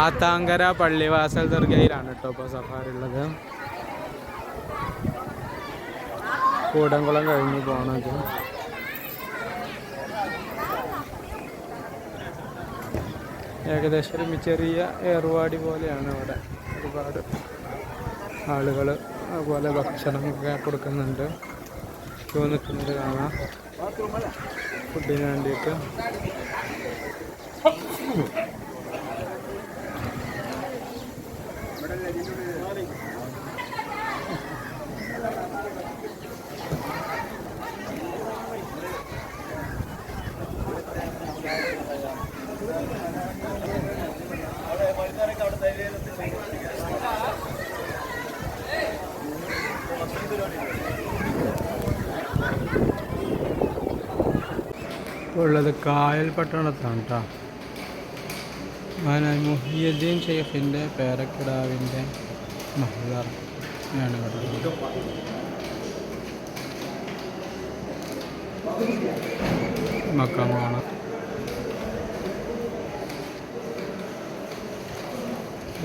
ആത്താങ്കര പള്ളിവാസൽ ദുർഗയിലാണ് കേട്ടോ ഇപ്പോൾ സഫാരി ഉള്ളത്. കൂടംകുളം കഴിഞ്ഞ് പോകണത് ഏകദേശം ഒരു ചെറിയ ഏറുവാടി പോലെയാണ് അവിടെ ഒരുപാട് ആളുകൾ അതുപോലെ ഭക്ഷണമൊക്കെ കൊടുക്കുന്നുണ്ട്. ക്യൂ നിൽക്കുന്നത് കാണാം. ഫുഡിന് വേണ്ടിയിട്ട്. ഉള്ളത് കായൽ പട്ടണത്താണ് കേട്ടോ മഹാനായ മുഹിയുദ്ദീൻ ഷെയ്ഖിന്റെ പേരക്കിടാവിന്റെ മഹദർ ആണ് ഇവിടെ. മക്കമാണ്.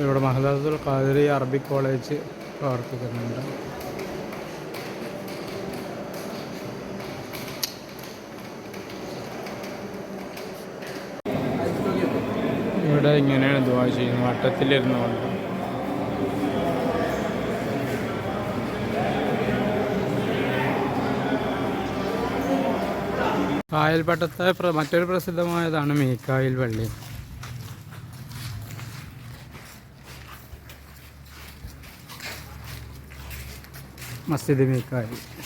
ഇവിടെ മഹദാസുൽ ഖാദിരി അറബിക് കോളേജ് പ്രവർത്തിക്കുന്നുണ്ട്. ഇവിടെ ഇങ്ങനെയാണ് ദുവാ ചെയ്യുന്നത്. വട്ടത്തിലിരുന്നുകൊണ്ട്. കായൽപ്പട്ടത്തെ പ്ര- മറ്റൊരു പ്രസിദ്ധമായതാണ് മീക്കായിൽ പള്ളി. മസ്ജിദ് മീക്കായിൽ.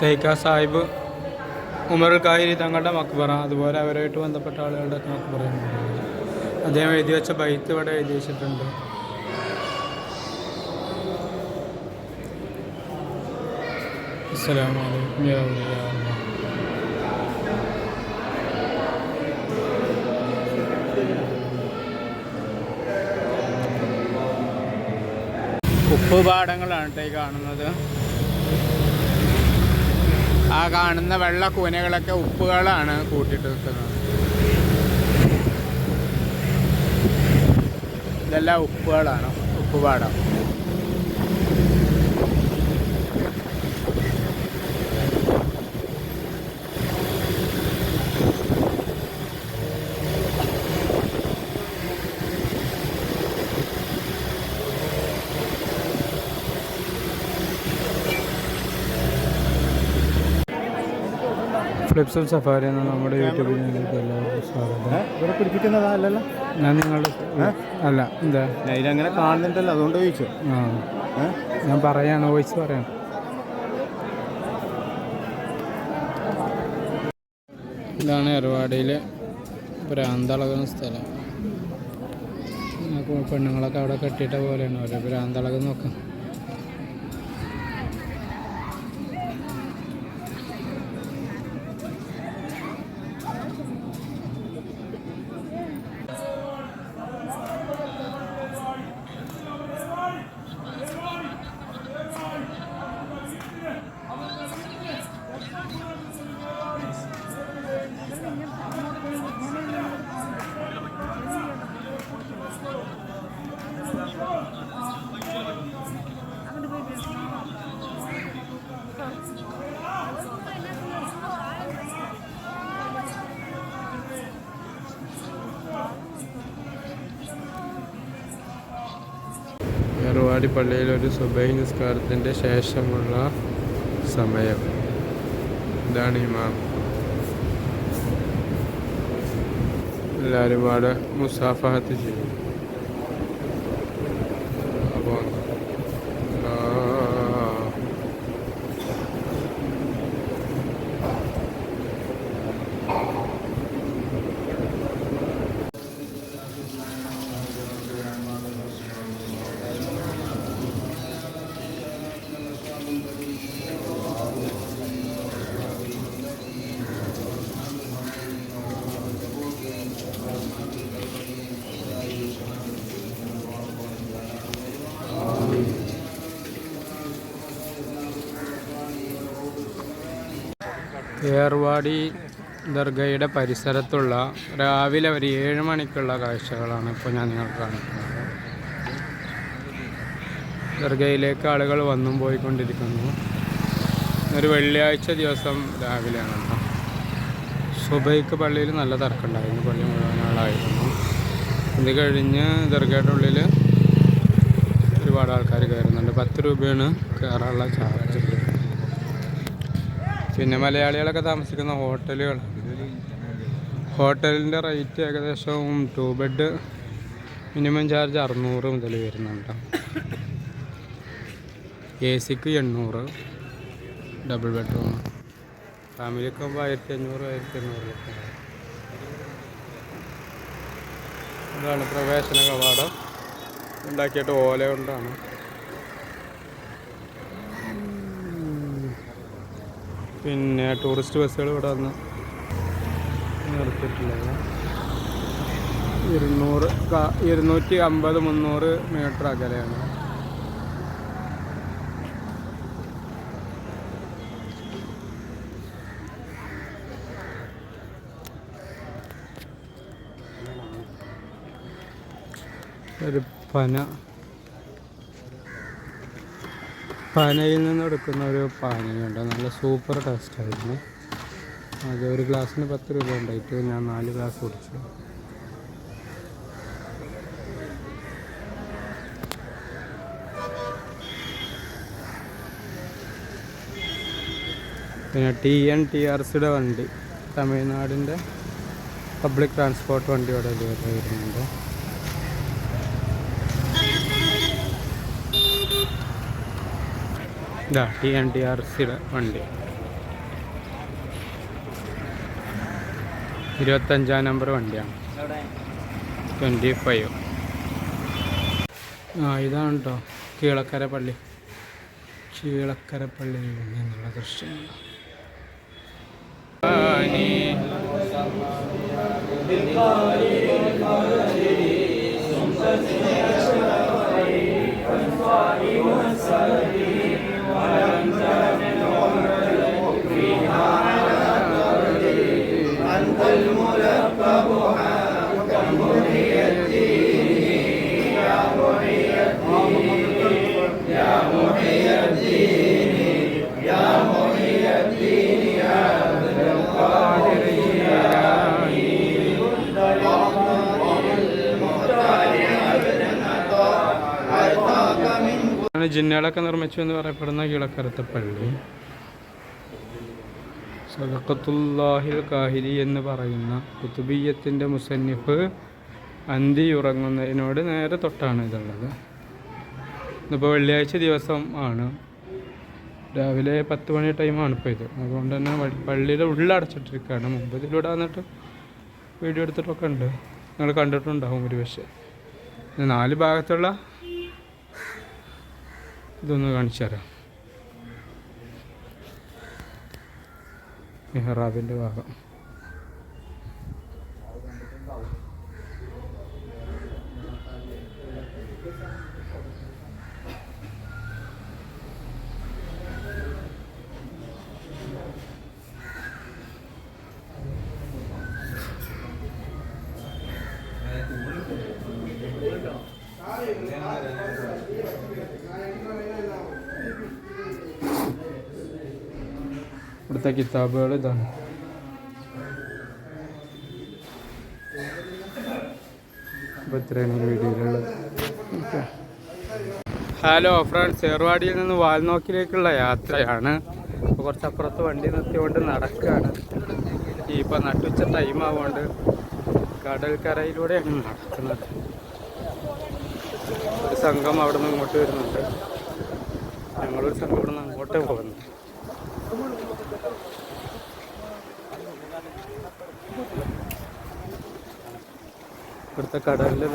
തേക്ക സാഹിബ് ഉമർ കാഹിരി തങ്ങളുടെ മക്ബറ അതുപോലെ അവരുമായിട്ട് ബന്ധപ്പെട്ട ആളുകളുടെ ഒക്കെ മക്ബറയാണ് അദ്ദേഹം എഴുതി വെച്ച ബൈത്ത് ഇവിടെ എഴുതി വെച്ചിട്ടുണ്ട്. ഉപ്പ് പാടങ്ങളാണ് കേട്ടോ ഈ കാണുന്നത്. കാണുന്ന വെള്ള കൂനകളൊക്കെ ഉപ്പുകളാണ് കൂട്ടിയിട്ട് നിൽക്കുന്നത് ഇതെല്ലാം ഉപ്പുകളാണ് ഉപ്പുപാടം ഫ്ലിപ്സും സഫാരി എന്ന നമ്മുടെ യൂട്യൂബ് ചാനലിലേക്ക് എല്ലാവർക്കും സ്വാഗതം. ഇവിടെ പിടിപ്പിക്കുന്നതാ അല്ലല്ലോ? ഞാൻ നിങ്ങളുടെ അല്ല എന്താ? അങ്ങനെ കാണുന്നുണ്ടല്ലോ അതുകൊണ്ട് ചോദിച്ചു. ആ. ഞാൻ പറയാണ് വോയിസ് പറയാം ഇതാണ് എറവാടിയിലെ ഭ്രാന്തളകുന്ന സ്ഥലം. പെണ്ണുങ്ങളൊക്കെ അവിടെ കെട്ടിയിട്ട പോലെയാണ് ഓരോ ഭ്രാന്തളകം നോക്കാം എറുവാടി പള്ളിയിൽ ഒരു സുബൈ നിസ്കാരത്തിന്റെ ശേഷമുള്ള സമയം. ഇതാണ് ഇമാം. എല്ലാവരും അവിടെ മുസാഫഹത്ത് ചെയ്യും. അപ്പോൾ ഏർവാടി ദർഗയുടെ പരിസരത്തുള്ള രാവിലെ ഒരു ഏഴ് മണിക്കുള്ള കാഴ്ചകളാണ് ഇപ്പോൾ ഞാൻ നിങ്ങൾക്ക് കാണിക്കുന്നത്. ദർഗയിലേക്ക് ആളുകൾ വന്നും പോയിക്കൊണ്ടിരിക്കുന്നു. ഒരു വെള്ളിയാഴ്ച ദിവസം രാവിലെയാണ് സുബൈക്ക് പള്ളിയിൽ നല്ല തിരക്കുണ്ടായിരുന്നു പള്ളി മുഴുവൻ ആളായിരുന്നു ഇത് കഴിഞ്ഞ് ദർഗയുടെ ഉള്ളിൽ ഒരുപാട് ആൾക്കാർ കയറുന്നുണ്ട്. പത്ത് രൂപയാണ് കയറാനുള്ള ചാർജ്. പിന്നെ മലയാളികളൊക്കെ താമസിക്കുന്ന ഹോട്ടലുകൾ ഹോട്ടലിന്റെ റേറ്റ് ഏകദേശം ടു ബെഡ് മിനിമം ചാർജ് അറുന്നൂറ് മുതൽ വരുന്നുണ്ട് എ സിക്ക് എണ്ണൂറ് ഡബിൾ ബെഡ്റൂം. ഫാമിലിക്ക് ആകുമ്പോൾ ആയിരത്തി അഞ്ഞൂറ് ആയിരത്തി എണ്ണൂറിലൊക്കെ ഇതാണ് പ്രവേശന കവാടം. ഉണ്ടാക്കിയിട്ട് ഓല കൊണ്ടാണ്. പിന്നെ ടൂറിസ്റ്റ് ബസ്സുകൾ ഇവിടെ വന്ന് നിർത്തിയിട്ടുള്ളത് ഇരുന്നൂറ് ഇരുന്നൂറ്റി അമ്പത് മുന്നൂറ് മീറ്റർ അകലെയാണ്. ഒരു പന. പനയിൽ നിന്ന് എടുക്കുന്ന ഒരു പാനീയമുണ്ട്. നല്ല സൂപ്പർ ടേസ്റ്റ് ആയിരുന്നു അത് ഒരു ഗ്ലാസ്സിന് പത്ത് രൂപ ഉണ്ടായിട്ട് ഞാൻ നാല് ഗ്ലാസ് കുടിച്ചു. പിന്നെ ടി എൻ ടി ആർ സിയുടെ വണ്ടി. തമിഴ്നാടിന്റെ പബ്ലിക് ട്രാൻസ്പോർട്ട് വണ്ടി വരുന്നുണ്ട് ടി എൻ ടി ആർ സിയുടെ വണ്ടി. ഇരുപത്തഞ്ചാം നമ്പർ വണ്ടിയാണ്. Twenty five. ആ ഇതാണ് കേട്ടോ കീളക്കര പള്ളി. കീളക്കര പള്ളിയിൽ നിന്നുള്ള ദൃശ്യങ്ങൾ ജിന്നുകളൊക്കെ നിർമ്മിച്ചു എന്ന് പറയപ്പെടുന്ന കിളക്കരത്തെ പള്ളി. സദക്കത്തുല്ലാഹിൽ കാഹിരി എന്ന് പറയുന്ന കുത്തുബീയത്തിന്റെ മുസന്നിഫ് അന്തി ഉറങ്ങുന്നതിനോട് നേരെ തൊട്ടാണ് ഇതുള്ളത്. ഇന്നിപ്പോൾ വെള്ളിയാഴ്ച ദിവസം ആണ്. രാവിലെ പത്ത് മണി ടൈമാണ് ഇപ്പോൾ ഇത്. അതുകൊണ്ട് തന്നെ പള്ളിയുടെ ഉള്ളടച്ചിട്ടിരിക്കുകയാണ് മുമ്പ് ഇതിലൂടെ വന്നിട്ട് വീഡിയോ എടുത്തിട്ടൊക്കെ ഉണ്ട്. നിങ്ങൾ കണ്ടിട്ടുണ്ടാവും ഒരു പക്ഷേ നാല് ഭാഗത്തുള്ള ഇതൊന്ന് കാണിച്ചു തരാം. മെഹ്റാബിന്റെ ഭാഗം. ഇവിടുത്തെ കിതാബുകൾ ഇതാണ് അപ്പോൾ ഇത്രയാണ് വീഡിയോയിലുള്ളത് ഹലോ ഫ്രണ്ട്സ് ഏർവാടിയിൽ നിന്ന് വാൽനോക്കിലേക്കുള്ള യാത്രയാണ്. അപ്പോൾ കുറച്ചപ്പുറത്ത് വണ്ടി നിർത്തിക്കൊണ്ട് നടക്കുകയാണ് ഈ ഇപ്പം നട്ടുച്ച ടൈം ആവുകൊണ്ട് കടൽക്കരയിലൂടെയാണ് നടക്കുന്നത്. ഒരു സംഘം അവിടെ നിന്ന് ഇങ്ങോട്ട് വരുന്നുണ്ട്. ഞങ്ങളൊരു സംഘം ഇവിടെ നിന്ന് അങ്ങോട്ടേ പോകുന്നു. ഇവിടുത്തെ കടലിലെ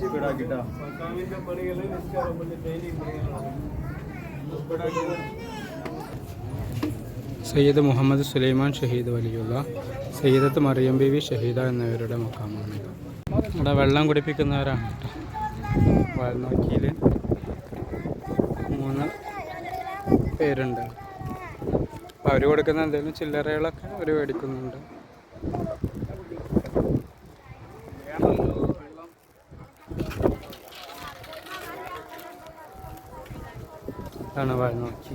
സ്പീഡാക്കിട്ടാ സയ്യിദ് മുഹമ്മദ് സുലൈമാൻ ഷഹീദ് വലിയുള്ള സയ്യിദത്ത് മറിയം ബീവി ഷഹീദ എന്നിവരുടെ മുഖാമാണിത് ഇവിടെ വെള്ളം കുടിപ്പിക്കുന്നവരാണ് കേട്ടോ. വാൽനോക്കിയിൽ മൂന്ന് പേരുണ്ട്. അപ്പോൾ അവർ കൊടുക്കുന്ന എന്തെങ്കിലും ചില്ലറകളൊക്കെ അവർ മേടിക്കുന്നുണ്ട്. ഇതാണ് വാൽനോക്കി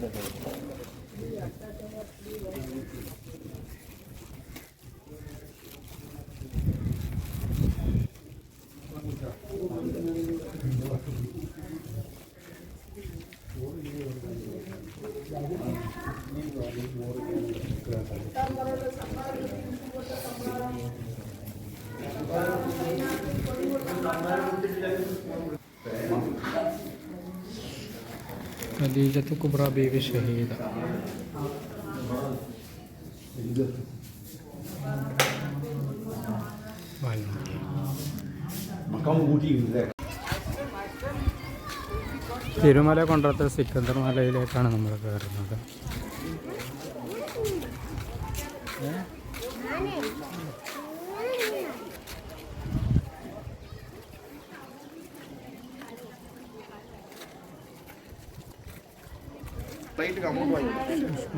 对对对。ഖദീജത്ത് കുബ്ര ബീവി ഷഹീദ തിരുമല കൊണ്ടത്തെ സിക്കന്ദർ മലയിലേക്കാണ് നമ്മൾ കയറുന്നത്. ഫ്ലൈറ്റ് അങ്ങോട്ട് വാങ്ങി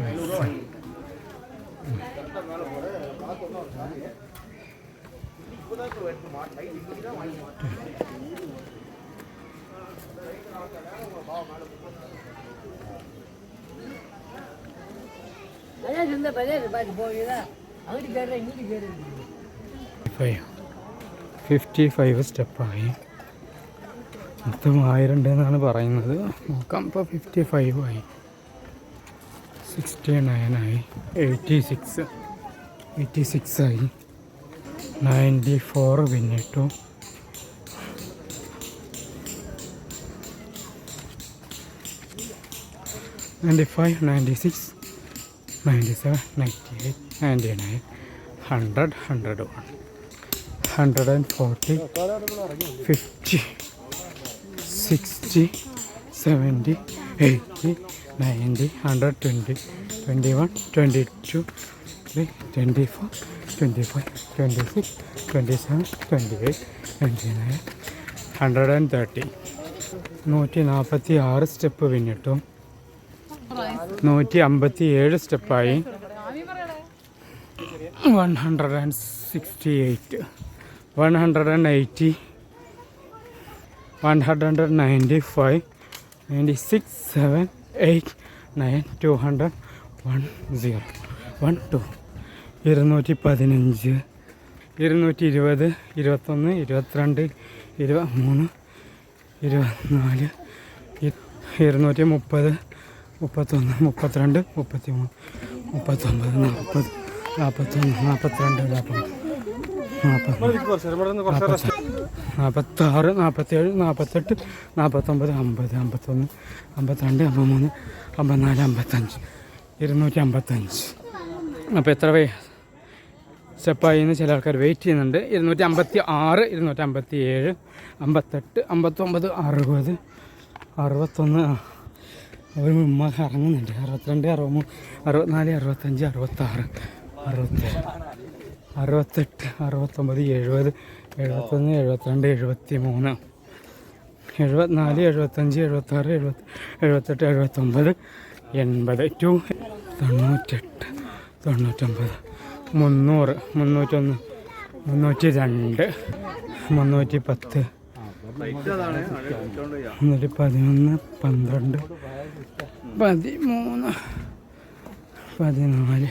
അഞ്ഞൂറ് രൂപ വാങ്ങി அதான் சொந்த பதையாரு பாட்டு போகுதா அங்கிட்டு கேட்குறேன் இங்கிட்டு கேட்குறேன் ഫൈവ് ഫിഫ്റ്റി ഫൈവ് സ്റ്റെപ്പായി മൊത്തം ആയിരം ഉണ്ട് എന്നാണ് പറയുന്നത് നോക്കാം ഇപ്പോൾ ഫിഫ്റ്റി ഫൈവ് ആയി സിക്സ്റ്റി നയനായി എയ്റ്റി സിക്സ് എയ്റ്റി സിക്സായി നയന്റി ഫോർ പിന്നിട്ടു. Ninety five ninety six ninety seven ninety eight ninety nine hundred hundred one hundred and forty fifty sixty seventy eighty ninety hundred twenty twenty one twenty two twenty four twenty five twenty six twenty seven twenty eight twenty nine hundred and thirty. നൂറ്റി നാൽപ്പത്തി ആറ് step പിന്നിട്ടു. നൂറ്റി അമ്പത്തി ഏഴ് സ്റ്റെപ്പായി. One hundred and sixty eight. One hundred and eighty. One hundred and ninety five. Ninety six seven eight nine two hundred one zero. One two. ഇരുന്നൂറ്റി പതിനഞ്ച് ഇരുന്നൂറ്റി ഇരുപത് ഇരുപത്തൊന്ന്. ഇരുപത്തിരണ്ട്. ഇരുപത്തിമൂന്ന്. ഇരുപത്തിനാല്. ഇരുന്നൂറ്റി മുപ്പത് മുപ്പത്തൊന്ന്. മുപ്പത്തിരണ്ട്. മുപ്പത്തി മൂന്ന് മുപ്പത്തൊമ്പത്. നാൽപ്പത്. നാൽപ്പത്തൊന്ന്. നാൽപ്പത്തിരണ്ട്. നാൽപ്പത് നാൽപ്പത് നാൽപ്പത്താറ് നാൽപ്പത്തേഴ് നാൽപ്പത്തെട്ട് നാൽപ്പത്തൊമ്പത് അമ്പത് അമ്പത്തൊന്ന് അമ്പത്തിരണ്ട് അമ്പത്തിമൂന്ന് അമ്പത്തിനാല് അമ്പത്തഞ്ച് ഇരുന്നൂറ്റി അമ്പത്തഞ്ച് അപ്പോൾ എത്ര വേ സ്റ്റെപ്പായി എന്ന് ചില ആൾക്കാർ വെയിറ്റ് ചെയ്യുന്നുണ്ട്. ഇരുന്നൂറ്റി അമ്പത്തി ആറ് ഇരുന്നൂറ്റി അമ്പത്തി ഏഴ് അമ്പത്തെട്ട് അമ്പത്തൊമ്പത് അറുപത് അറുപത്തൊന്ന് അവർ ഉമ്മ ഇറങ്ങുന്നുണ്ട് അറുപത്തിരണ്ട് അറുപത്തിമൂന്ന് അറുപത്തിനാല് അറുപത്തഞ്ച് അറുപത്താറ് അറുപത്തേഴ് അറുപത്തെട്ട് അറുപത്തൊമ്പത് എഴുപത് എഴുപത്തൊന്ന് എഴുപത്തിരണ്ട് എഴുപത്തി മൂന്ന് എഴുപത്തിനാല് എഴുപത്തഞ്ച് എഴുപത്താറ് എഴുപത്തി എഴുപത്തെട്ട് എഴുപത്തൊമ്പത് എൺപത്. ടു തൊണ്ണൂറ്റെട്ട് തൊണ്ണൂറ്റൊമ്പത് മുന്നൂറ് മുന്നൂറ്റൊന്ന് മുന്നൂറ്റി രണ്ട് മുന്നൂറ്റി പത്ത് മുന്നൂറ്റി പതിനൊന്ന് പന്ത്രണ്ട് പതിമൂന്ന് പതിനാല്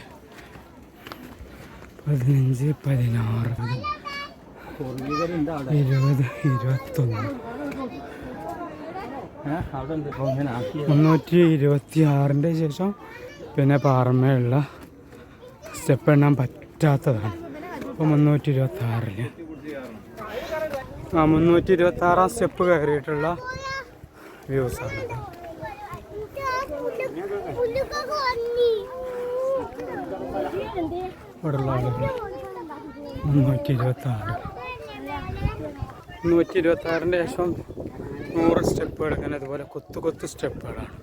പതിനഞ്ച് പതിനാറ്. ഇരുപത് ഇരുപത്തൊന്ന്. മുന്നൂറ്റി ഇരുപത്തി ആറിന്റെ ശേഷം പിന്നെ പാറമ്മയുള്ള സ്റ്റെപ്പ് എണ്ണാൻ പറ്റാത്തതാണ്. അപ്പോൾ മുന്നൂറ്റി ഇരുപത്തി ആറിൽ ആ മുന്നൂറ്റി ഇരുപത്തി ആറാം സ്റ്റെപ്പ് കയറിയിട്ടുള്ള വ്യൂസാണ് ഇവിടെയുള്ള ആളുകൾ. മുന്നൂറ്റി ഇരുപത്തി ആറ് നൂറ്റി ഇരുപത്തി ആറിന്റെ ശേഷം നൂറ് സ്റ്റെപ്പുകൾ ഇങ്ങനെ അതുപോലെ കൊത്തു കൊത്തു സ്റ്റെപ്പുകളാണ്.